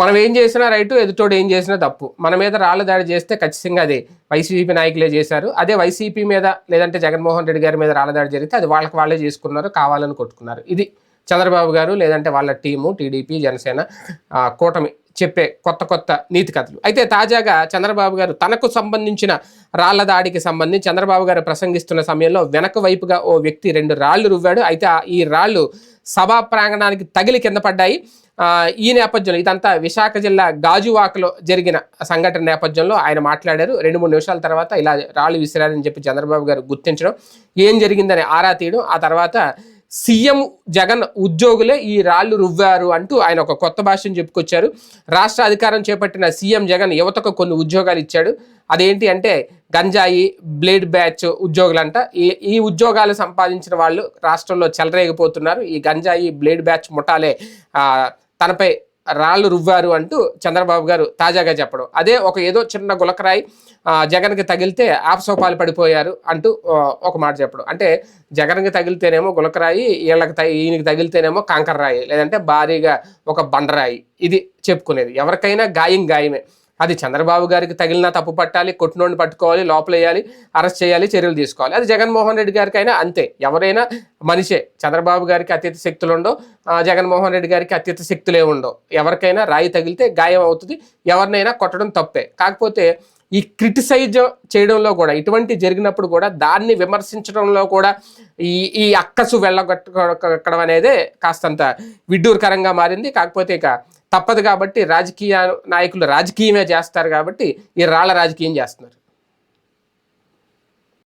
మనం ఏం చేసినా రైట్ ఎదుటోడు ఏం చేసినా తప్పు. మన మీద రాళ్ళ దాడి చేస్తే ఖచ్చితంగా అదే. వైసీపీ నాయకులే చేశారు. అదే వైసీపీ మీద లేదంటే జగన్మోహన్ రెడ్డి గారి మీద రాళ్ళ దాడి జరిగితే అది వాళ్ళకి వాళ్ళే చేసుకున్నారు కావాలని కొట్టుకున్నారు. ఇది చంద్రబాబు గారు లేదంటే వాళ్ళ టీము టీడీపీ జనసేన కూటమి. చెప్పే కొత్త కొత్త నీతి కథలు. అయితే తాజాగా చంద్రబాబు గారు తనకు సంబంధించిన రాళ్ళ దాడికి సంబంధించి చంద్రబాబు గారు ప్రసంగిస్తున్న సమయంలో వెనక వైపుగా ఓ వ్యక్తి రెండు రాళ్ళు రువ్వాడు. అయితే ఈ రాళ్ళు సభా ప్రాంగణానికి తగిలి కింద పడ్డాయి. ఈ నేపథ్యంలో ఇదంతా విశాఖ జిల్లా గాజువాకలో జరిగిన సంఘటన నేపథ్యంలో ఆయన మాట్లాడారు. రెండు మూడు నిమిషాల తర్వాత ఇలా రాళ్ళు విసిరారని చెప్పి చంద్రబాబు గారు గుర్తించడం. ఏం జరిగిందని ఆరా తీయడం. ఆ తర్వాత సీఎం జగన్ ఉద్యోగులే ఈ రాళ్ళు రువ్వారు అంటూ ఆయన ఒక కొత్త భాషను చెప్పుకొచ్చారు. రాష్ట్ర అధికారం చేపట్టిన సీఎం జగన్ యువతకు కొన్ని ఉద్యోగాలు ఇచ్చాడు. అదేంటి అంటే గంజాయి బ్లేడ్ బ్యాచ్ ఉద్యోగులంట. ఈ ఈ ఉద్యోగాలు సంపాదించిన వాళ్ళు రాష్ట్రంలో చెలరేగిపోతున్నారు. ఈ గంజాయి బ్లేడ్ బ్యాచ్ ముఠాలే తనపై రాళ్ళు రువ్వారు అంటూ చంద్రబాబు గారు తాజాగా చెప్పడం. అదే ఒక ఏదో చిన్న గులకరాయి జగన్కి తగిలితే ఆపసోపాలు పడిపోయారు అంటూ ఒక మాట చెప్పడం. అంటే జగన్కి తగిలితేనేమో గులకరాయి వీళ్ళకి తగి ఈయనకి తగిలితేనేమో కాంకర్రాయి లేదంటే భారీగా ఒక బండరాయి. ఇది చెప్పుకునేది. ఎవరికైనా గాయం గాయమే. అది చంద్రబాబు గారికి తగిలిన తప్పు పట్టాలి కొట్టినోడిని పట్టుకోవాలి లోపలేయాలి అరెస్ట్ చేయాలి చర్యలు తీసుకోవాలి. అది జగన్మోహన్ రెడ్డి గారికి అయినా అంతే. ఎవరైనా మనిషే చంద్రబాబు గారికి అత్యత శక్తులు ఉండవు జగన్మోహన్ రెడ్డి గారికి అత్యత శక్తులే ఉండవు. ఎవరికైనా రాయి తగిలితే గాయం అవుతుంది. ఎవరినైనా కొట్టడం తప్పే. కాకపోతే ఈ క్రిటిసైజ్ చేయడంలో కూడా ఇటువంటి జరిగినప్పుడు కూడా దాన్ని విమర్శించడంలో కూడా ఈ ఈ అక్కసు వెళ్ళగొట్టడం అనేది కాస్తంత విడ్డూరకరంగా మారింది. కాకపోతే ఇక తప్పదు కాబట్టి రాజకీయ నాయకులు రాజకీయమే చేస్తారు కాబట్టి ఈ రాళ్ళ రాజకీయం చేస్తున్నారు.